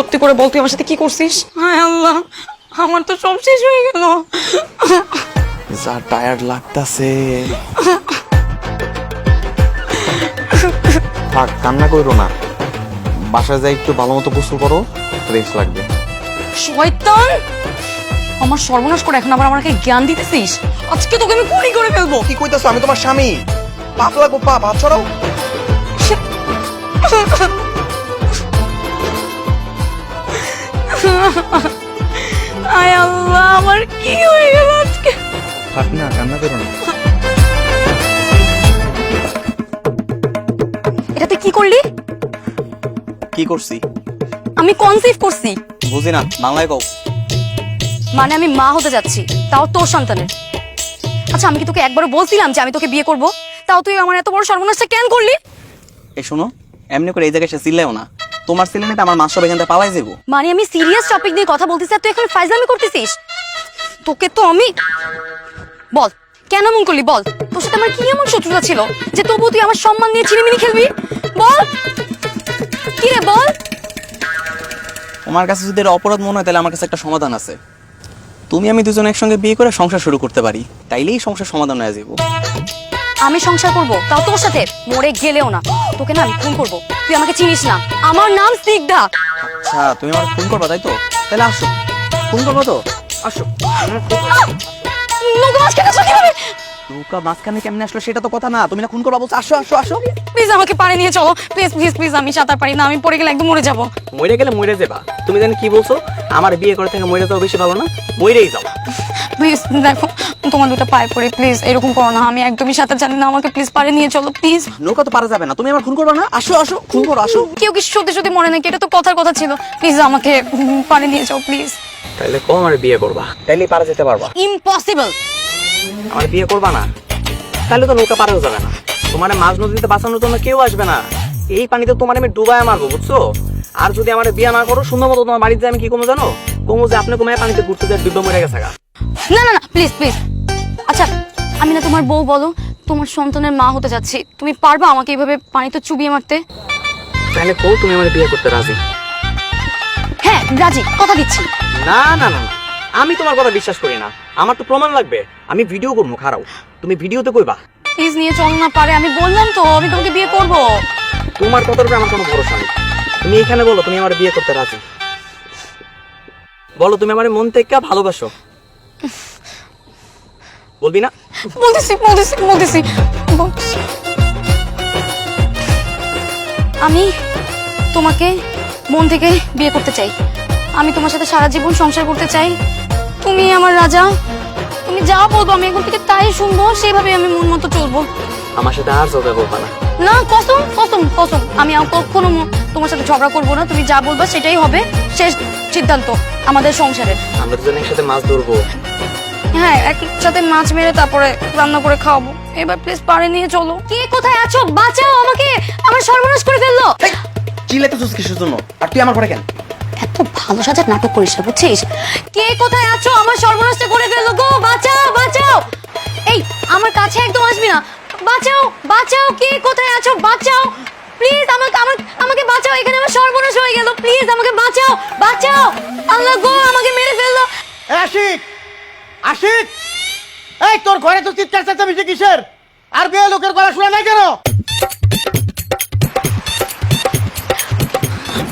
সত্যি করে বল তুই আমার সাথে কি করছিস? হায় আল্লাহ আমার তো সব শেষ হয়ে গেল। যা টায়ার্ড লাগতাছে। থাক কান্না করো না। বাসায় যাই একটু ভালো মতো গোসল করো ফ্রেশ লাগবে। শয়তান! আমার সর্বনাশ করে এখন আবার আমাকে জ্ঞান দিতেছিস? আজকে তোকে আমি গুলি করে ফেলব। কি কইতাছো আমি তোমার স্বামী? পাপ লাগবো পাপ হাত ছড়াও আয় আল্লাহ আমার কি হয়ে গেল আজকে? থাক কান্না করো না। এটা তুই কি করলি? কি করছি? আমি কনসিভ করছি। বুঝি না বাংলায় কও। মানে আমি মা হতে যাচ্ছি তাও তোর সন্তানের। আচ্ছা আমি কি তোকে একবারও বলছিলাম যে আমি তোকে বিয়ে করব? তাও তুই আমার এত বড় সর্বনাশটা কেন করলি? এই শোনো এমনি করে এই জায়গায় সে চিল্লাও না। তোমার ছেলে নিতে আমার মাস সব এখান থেকে পালাই যাব মানে আমি সিরিয়াস টপিক নিয়ে কথা বলতেছি আর তুই এখন ফাইজলামি করতেছিস? তোকে তো আমি বল কেন মন করলি? বল তোর সাথে আমার কি এমন শত্রুতা ছিল যে তবু তুই আমার সম্মান নিয়ে চিনিমিনি খেলবি? বল কি রে বল? তোমার কাছে যদি এটা অপরাধ মনে হয় তাহলে আমার কাছে একটা সমাধান আছে। তুমি আমি দুজন একসঙ্গে বিয়ে করে সংসার শুরু করতে পারি তাইলেই সংসার সমাধান হয়ে যাব আমি সংসার করব তাও তোর সাথে। মরে গেলেও না। তোকে না আমি খুন করব। তুই আমাকে চিনিস না। আমার নাম স্নিগ্ধা আচ্ছা তুমি আমার ফোন করবা তাই তো? তাহলে আসো। ফোন করব তো? আসো। নৌকা কীভাবে? মাঝখানে কেমনে আসলো সেটা তো কথা না। তুমি না খুন করবা বলছো? আসো আসো আসো। প্লিজ আমাকে পানি নিয়ে চলো। প্লিজ প্লিজ প্লিজ আমি সাঁতার পারি না। আমি পড়ে গেলে একদম মরে যাব। মরে গেলে মরে যাবা। তুমি জানি কি বলছো? আমার বিয়ে করে থেকে মরে যাওয়া বেশি ভালো না। মরেই যাও। প্লিজ দেখো তোমার দুটো পায়ে পড়ে প্লিজ এরকম করো না। আমি একদমই সাঁতার জানি না আমাকে প্লিজ পারে নিয়ে চলো প্লিজ নৌকা তো পারা যাবে না তুমি আমার খুন করবা না? আসো আসো খুন করো আসো। কেউ কি সত্যি সত্যি মনে নাকি? এটা তো কথার কথা ছিল। প্লিজ আমাকে পারে নিয়ে যাও প্লিজ তাইলে কম আমার বিয়ে করবা। তাইলেই পারা যেতে পারবা। ইম্পসিবল আমার বিয়ে করবা না? তাহলে তো নৌকা পারেও যাবে না। তোমার মাছ নদীতে বাঁচানোর জন্য কেউ আসবে না। এই পানিতে তোমার আমি ডুবায় মারবো বুঝছ? আর যদি আমার বিয়ে না করো সুন্দর মতো তোমার বাড়িতে আমি কি কমো জানো? কমো যে আপনি কমে পানিতে ঘুরতে যায় ডুবো মরে গেছে না না না প্লিজ প্লিজ আচ্ছা আমি না তোমার বউ বলো তোমার সন্তানের মা হতে যাচ্ছি। তুমি পারবা আমাকে এইভাবে পানিতে চুবিয়ে মারতে? তাহলে কও তুমি আমার বিয়ে করতে রাজি? হ্যাঁ রাজি কথা দিচ্ছি। না না না না আমি তোমার কথা বিশ্বাস করি না। আমার তো প্রমাণ লাগবে। আমি ভিডিও করব খারাপ তুমি ভিডিওতে কইবা? প্লিজ নিয়ে চল না পারে আমি বললাম তো আমি তোমাকে বিয়ে করব। তোমার কথার উপরে আমার কোনো ভরসা নেই। তুমি এখানে বলো তুমি আমার বিয়ে করতে রাজি? বলো তুমি আমার মন থেকে ভালোবাসো। বলবি না? বলতেছি বলতেছি বলতেছি। আমি তোমাকে মন থেকে বিয়ে করতে চাই। আমি তোমার সাথে সারা জীবন সংসার করতে চাই। তুমি আমার রাজা। তুমি যা বলব আমি এখন থেকে তাই শুনব সেভাবে আমি মন মতো চলবো। আমার সাথে আর চলতে বলবা না। না কসম কসম কসম। আমি আর কখনো তোমার সাথে ঝগড়া করব না। তুমি যা বলবা সেটাই হবে। শেষ সিদ্ধান্ত আমাদের সংসারের। আমরা দুজন একসাথে মাছ ধরবো। হ্যাঁ একসাথে মাছ মেরে তারপরে রান্না করে খাওয়াবো। এবার প্লিজ পারে নিয়ে চলো। কে কোথায় আছো? বাঁচাও আমাকে! আমার সর্বনাশ করে ফেলল! চিল্লাইতেছিস কিসের জন্য? আর তুই আমার ঘরে কেন? এত ভালো সাজার নাটক করিস না বুঝছিস? কে কোথায় আছো? আমার সর্বনাশটা করে ফেলল গো! বাঁচাও বাঁচাও! এই আমার কাছে একদম আসবি না। বাঁচাও বাঁচাও! কে কোথায় আছো? বাঁচাও! প্লিজ আমাকে আমার আমাকে বাঁচাও! এখানে আমার সর্বনাশ হয়ে গেল। প্লিজ আমাকে বাঁচাও! বাঁচাও! আল্লাহ গো আমাকে মেরে ফেলল। আশিক! আশিক! এই তোর ঘরে তো চিৎকার চেঁচামেচি কিসের? আর বিয়ে লোকের গলা শোনা নাই কেন?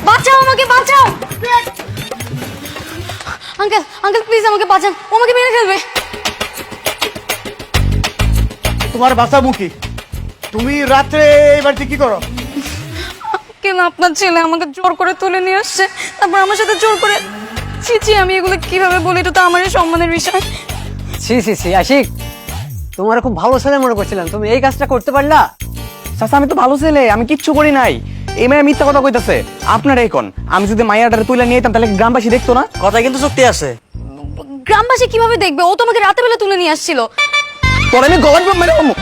বাঁচাও আমাকে বাঁচাও! আঙ্কেল আঙ্কেল প্লিজ আমাকে বাঁচান। ও আমাকে মেরে ফেলবে। তোমার বাসা মুখী তুমি রাত্রে এই বাড়িতে কি করো? কেন আপনার ছেলে আমাকে জোর করে তুলে নিয়ে আসছে। তারপর আমার সাথে জোর করে ছি ছি আমি এগুলো কীভাবে বলি এটা তো আমারই সম্মানের বিষয়। সি সি সি আশিক তোমার খুব ভালো ছেলে মনে করছিলাম। তুমি এই কাজটা করতে পারলা? চাচা আমি তো ভালো ছেলে আমি কিচ্ছু করি নাই। এই মেয়ে মিথ্যা কথা কইতাছে। আপনার এই কোন? আমি যদি মাইয়াটারে তুলে নিয়ে যেতাম তাহলে গ্রামবাসী দেখতো না? কথা কিন্তু সত্যি আছে। গ্রামবাসী কীভাবে দেখবে? ও তোমাকে রাতে বেলা তুলে নিয়ে আসছিল। তোর আমি গলার মেরে কমু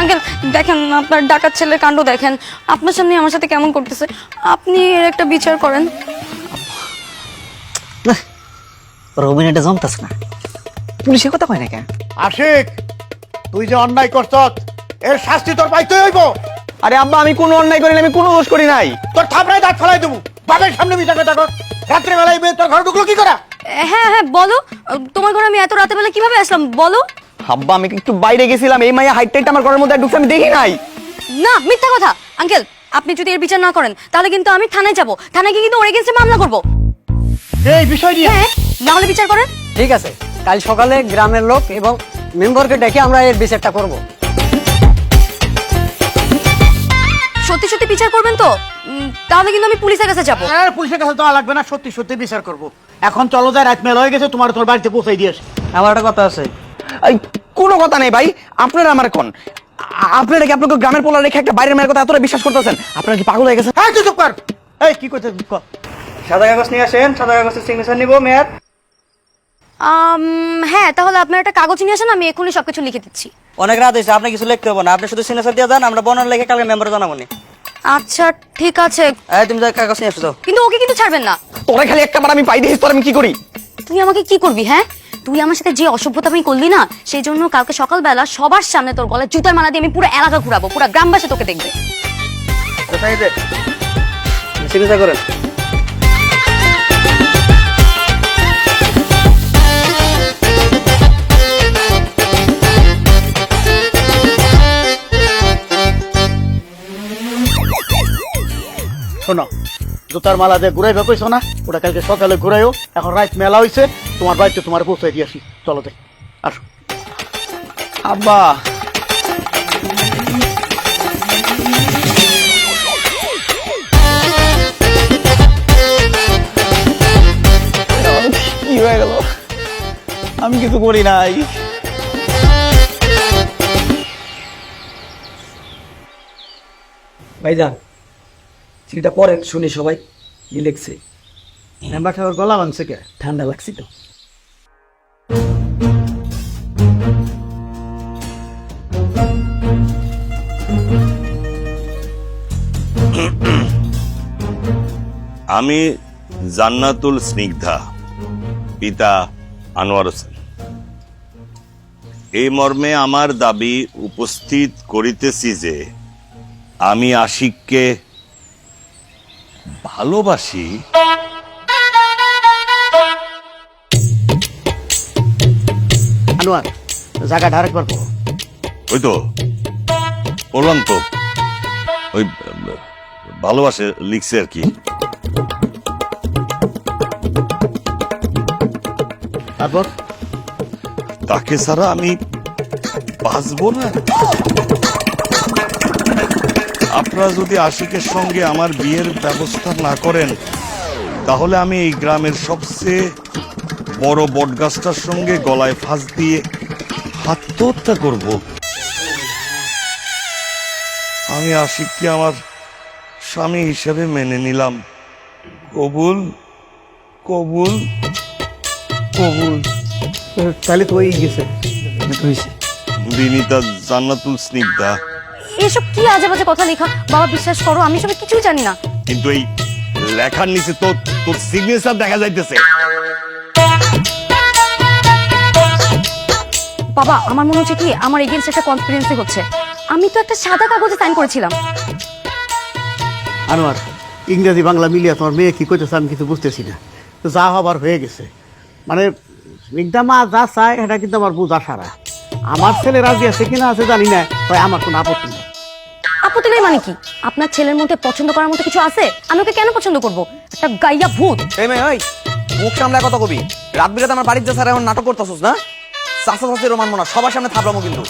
আঙ্কেল দেখেন আপনার ডাকাত ছেলের কাণ্ড দেখেন। আপনার সামনে আমার সাথে কেমন করতেছে? আপনি এর একটা বিচার করেন। রবিন এটা জমতাস না। পুলিশের কথা কয় না কেন? আশিক তুই যে অন্যায় করছ এর শাস্তি তোর পাইতে হইব। আরে আব্বা আমি কোনো অন্যায় করি না আমি কোনো দোষ করি নাই। তোর থাপড়ায় দাঁত ফেলাই দেবো বাবার সামনে বেলায় মেয়ে তোর ঘর ঢুকলো কি করা? হ্যাঁ হ্যাঁ বলো। তোমার ঘরে আমি এত রাতে বেলা কীভাবে আসলাম বলো। আব্বা আমি একটু বাইরে গেছিলাম এই মাইয়া হাইট টাইট আমার ঘরের মধ্যে ঢুকছে আমি দেখি নাই। না মিথ্যা কথা। আঙ্কেল আপনি যদি এর বিচার না করেন তাহলে কিন্তু আমি থানায় যাব। থানায় গিয়ে কিন্তু ওর এগেন্সে মামলা করব। এই বিষয় নিয়ে। হ্যাঁ না হলে বিচার করেন? ঠিক আছে কাল সকালে গ্রামের লোক এবং মেম্বারকে ডেকে আমরা এর বিচারটা করব। সত্যি সত্যি বিচার করবেন তো? উম, তাহলে কিন্তু আমি পুলিশের কাছে যাব। আর পুলিশের কাছে তো লাগবে না সত্যি সত্যি বিচার করব। এখন চলো যায় রাত মেলা হয়ে গেছে তোমার তোর বাড়িতে পৌঁছাই দিয়ে আসি। আমার একটা কথা আছে। এই কোনো কথা নেই ভাই আপনারা আমার কোন? আ- আপনারা কি আপনাকে গ্রামের পোলা রেখে একটা বাইরের মেয়ের কথা এতটা বিশ্বাস করতেছেন? আপনারা কি পাগল হয়ে গেছেন? এই তুই চুপ কর। এই কি করতে কর সাদা কাগজ নিয়ে আসেন সাদা কাগজের সিগনেচার নিবো মেয়াদ। হ্যাঁ তাহলে আপনার একটা কাগজ নিয়ে আসেন আমি এখনই সবকিছু লিখে দিচ্ছি। অনেক রাত হয়েছে আপনি কিছু লিখতে হবে না। আপনি শুধু সিগনেচার দিয়ে যান আমরা বনার লেগে কালকে মেম্বার জানাব নি। আচ্ছা ঠিক আছে। এই তুমি যা কাগজ নিয়ে আসো কিন্তু ওকে কিন্তু ছাড়বেন না। তোরা খালি একটা বার আমি পাই দিয়েছি তোর আমি কি করি? তুই আমাকে কি করবি হ্যাঁ? তুই আমার সাথে যে অসভ্যতা আমি করলি না সেই জন্য কালকে সকালবেলা সবার সামনে তোর গলায় জুতার মালা দিয়ে আমি পুরো এলাকা ঘুরাবো পুরো গ্রামবাসী তোকে দেখবে। কোথায় যে? সিগনেচার করেন। শোনো জুতার মালা দিয়ে ঘুরাইবে কইছো না? ওটা কালকে সকালে ঘুরাইও এখন রাত মেলা হইছে তোমার বাড়িতে তোমার পৌঁছাই দিয়ে আসি। চলো যাই আসো। আব্বা! কি হয়ে গেল? আমি কিছু করি নাই। ভাইজান চিঠিটা পড়েন শুনি সবাই কি লিখছে। মেম্বার সাহেবের গলা ভাঙছে কে? ঠান্ডা লাগছে তো। আমি জান্নাতুল স্নিগ্ধা পিতা আনোয়ার হোসেন। এই মর্মে আমার দাবি উপস্থিত করিতেছি যে আমি আশিককে ভালোবাসি। আনোয়ার জায়গাটা আরেকবার পড়ো ওই তো বললাম তো ওই ভালোবাসে লিখছে আর কি। তারপর? তাকে ছাড়া আমি বাঁচবো না। আপনারা যদি আশিকের সঙ্গে আমার বিয়ের ব্যবস্থা না করেন তাহলে আমি এই গ্রামের সবচেয়ে বড় বটগাছটার সঙ্গে গলায় ফাঁস দিয়ে আত্মহত্যা করব। আমি আশিককে আমার স্বামী হিসেবে মেনে নিলাম। কবুল কবুল কবুল। তাহলে তো ওই গেছে। বিনীতা জান্নাতুল স্নিগ্ধা। এসব কি আজে বাজে কথা লেখা? বাবা বিশ্বাস করো আমি সব কিছুই জানি না। কিন্তু এই লেখার নিচে তো তোর সিগনেচার দেখা যাইতেছে। বাবা আমার মনে হচ্ছে কি আমার এগেন্স্ট একটা কনফিডেন্সি হচ্ছে। আমি তো একটা সাদা কাগজে সাইন করেছিলাম। আনোয়ার ইংরেজি বাংলা মিলিয়ে তোমার মেয়ে কি করতেছে আমি কিছু বুঝতেছি না। তো যা হবার হয়ে গেছে। মানে স্নিগ্ধা মা যা চায় এটা কিন্তু আমার বোঝা সারা। আমার ছেলে রাজি আছে কিনা আছে জানি না তাই আমার কোনো আপত্তি নেই। আপত্তি নেই মানে কি? আপনার ছেলের মধ্যে পছন্দ করার মতো কিছু আছে? আমি ওকে কেন পছন্দ করব? একটা গাইয়া ভূত। এই মেয়ে ওই মুখ সামলায় কথা কবি। রাত বিরাতে আমার বাড়ির যে এখন নাটক করতেছিস না? চাষা চাষিরও মানবো না সবার সামনে থাপড়ামো কিন্তু।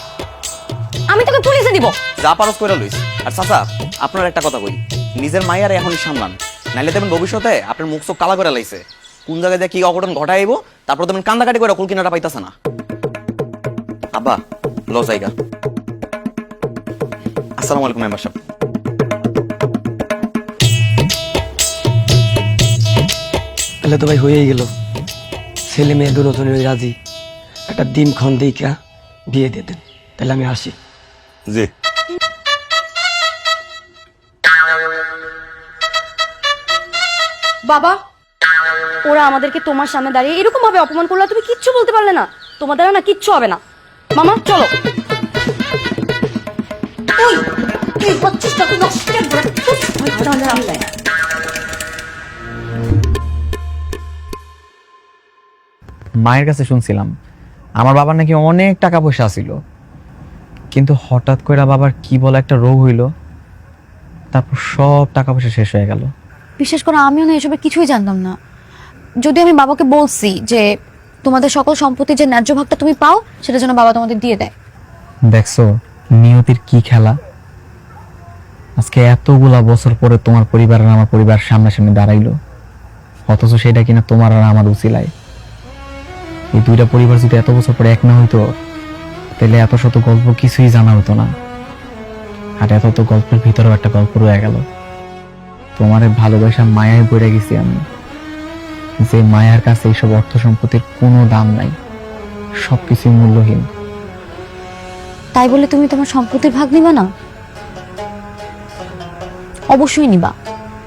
আমি তোকে পুলিশে দিব। যা পারস করে লইস। আর চাচা আপনার একটা কথা কই। নিজের মাইয়ারে এখনই সামলান। নাইলে দেবেন ভবিষ্যতে আপনার মুখ চোখ কালা করে লাইছে। কোন জায়গায় যে কি অঘটন ঘটাইব তারপর তুমি কান্দাকাটি করে কুল কিনাটা পাইতাছে না। আব্বা ল জায়গা আসসালামু আলাইকুম মেম্বার সাহেব। তাহলে তো ভাই হয়েই গেল। ছেলে মেয়ে দুজনে রাজি। একটা দিন ক্ষণ দিকা বিয়ে দিয়ে দেন। তাহলে আমি আসি। যে বাবা ওরা আমাদেরকে তোমার সামনে দাঁড়িয়ে এরকম ভাবে অপমান করলে তুমি কিচ্ছু বলতে পারলে না। তোমার দ্বারা না কিচ্ছু হবে না। মামা চলো। তুই মায়ের কাছে শুনছিলাম আমার বাবার নাকি অনেক টাকা পয়সা ছিল কিন্তু হঠাৎ করে বাবার কি বলে একটা রোগ হইল তারপর সব টাকা পয়সা শেষ হয়ে গেল। বিশেষ করে আমিও না এসবের কিছুই জানতাম না। যদি আমি বাবাকে বলছি যে তোমাদের সকল সম্পত্তির যে ন্যায্য ভাগটা তুমি পাও সেটা যেন বাবা তোমাদের দিয়ে দেয়। দেখছ নিয়তির কি খেলা? আজকে এতগুলা বছর পরে তোমার পরিবার আর আমার পরিবার সামনাসামনি দাঁড়াইলো। অথচ সেটা কিনা তোমার আর আমার উচিলায়। এই দুইটা পরিবার যদি এত বছর পরে এক না হইতো, তাহলে এত শত গল্প কিছুই জানা হতো না। আর এত তো গল্পের ভিতরেও একটা গল্প রয়ে গেল। তোমার ভালোবাসা মায়ায় পড়ে গেছি আমি। যে মায়ার কাছে এইসব অর্থ সম্পত্তির কোনো দাম নাই। সবকিছুই মূল্যহীন। তাই বলে তুমি তোমার সম্পত্তির ভাগ নিবা না? অবশ্যই নিবা।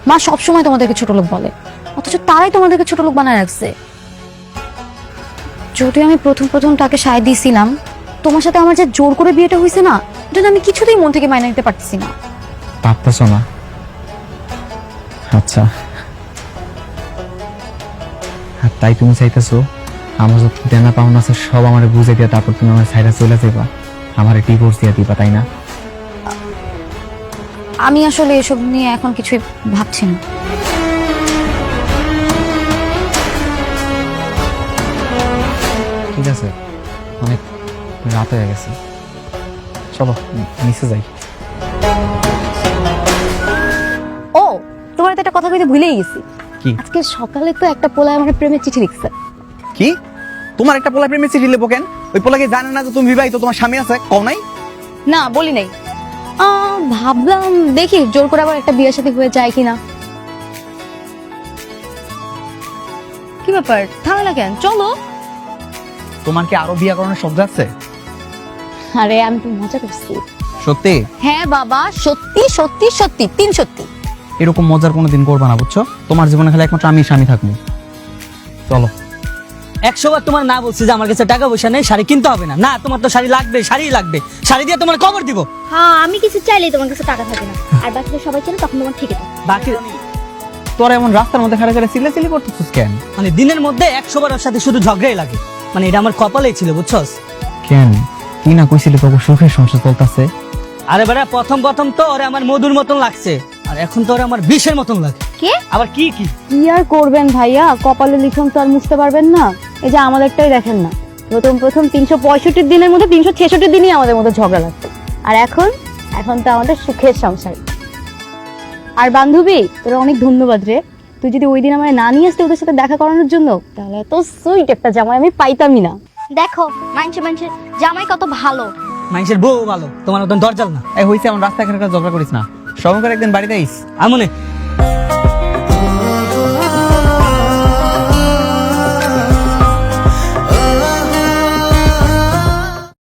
মা সবসময় তোমাদেরকে ছোট লোক বলে। অথচ তারাই তোমাদেরকে ছোট লোক বানায় রাখছে। যদি আমি প্রথম প্রথম তাকে সায় দিয়েছিলাম, তোমার সাথে আমার যে জোর করে বিয়েটা হয়েছে না, এটা আমি কিছুতেই মন থেকে মাইনে নিতে পারতেছি না। পারতেছ না আচ্ছা। আর তাই তুমি চাইতেছো, আমার যত দেনা পাওনা আছে সব আমার বুঝে দিয়া তারপর তুমি আমার সাইডে চলে যাবা আমার ডিভোর্স দিয়ে দিবা, তাই না? আমি আসলে এসব নিয়ে এখন কিছুই ভাবছি না। ঠিক আছে অনেক রাত হয়ে গেছে। চলো নিচে যাই। ও তোমার তো একটা কথা কইতে ভুলেই গেছি। কি? আজকে সকালে তো একটা পোলায় আমার প্রেমের চিঠি লিখছে। কি? তোমার একটা পোলা প্রেমে চিঠি লেবো কেন? ওই পোলাকে জানে না যে তুমি বিবাহিত তোমার স্বামী আছে? কও নাই? না বলি নাই। ভাবলাম দেখি জোর করে আবার একটা বিয়ের সাথে হয়ে যায় কিনা। কি ব্যাপার? থামে কেন? চলো। তোমার কি আরও বিয়ে করানোর শব্দ আছে? আরে আমি তো মজা করছি। সত্যি? হ্যাঁ বাবা সত্যি সত্যি সত্যি তিন সত্যি। এরকম মজার কোনো দিন করবা না বুঝছ? তোমার জীবনে খালি একমাত্র আমি স্বামী থাকব। চলো। একশো বার তোমার না বলছি যে আমার কাছে টাকা পয়সা নেই শাড়ি কিনতে হবে না। না তোমার তো শাড়ি লাগবে শাড়ি লাগবে। শাড়ি দিয়ে তোমার কবর দিব। হ্যাঁ আমি কিছু চাইলেই তোমার কাছে টাকা থাকে না। আর বাকিরা সবাই চাইলে তখন তোমার ঠিক আছে বাকি তোর এমন রাস্তার মধ্যে খাড়া করে চিল্লা চিল্লি করতেছিস কেন? মানে দিনের মধ্যে একশো বার ওর সাথে শুধু ঝগড়াই লাগে। মানে এটা আমার কপালেই ছিল বুঝছস? কেন? তুই না কইছিলি তোকে সুখের সংসার চলতেছে? আরে বেটা প্রথম প্রথম তো ওরে আমার মধুর মতন লাগছে। আর এখন তো ওরে আমার বিষের মতন লাগে। কে? আবার কি কি? কি আর করবেন ভাইয়া? কপালে লিখন তো আর মুছতে পারবেন না। এই যে আমাদেরটাই দেখেন না। প্রথম প্রথম তিনশো পঁয়ষট্টি দিনের মধ্যে তিনশো ছেষট্টি দিনই আমাদের মধ্যে ঝগড়া লাগতো আর এখন এখন তো আমাদের সুখের সংসার। আর বান্ধবী তোরা অনেক ধন্যবাদ রে। তুই যদি ওই দিন আমার না নিয়ে আসতে ওদের সাথে দেখা করানোর জন্য তাহলে এত সুইট একটা জামাই আমি পাইতামই না। দেখো মানছে মানছে জামাই কত ভালো। মানুষের বউ ভালো। তোমার মতন দরজাল না। এই হইছে এমন রাস্তায় খাড়া করে ঝগড়া করিস না। সময় করে একদিন বাড়িতে আইস। আর মনে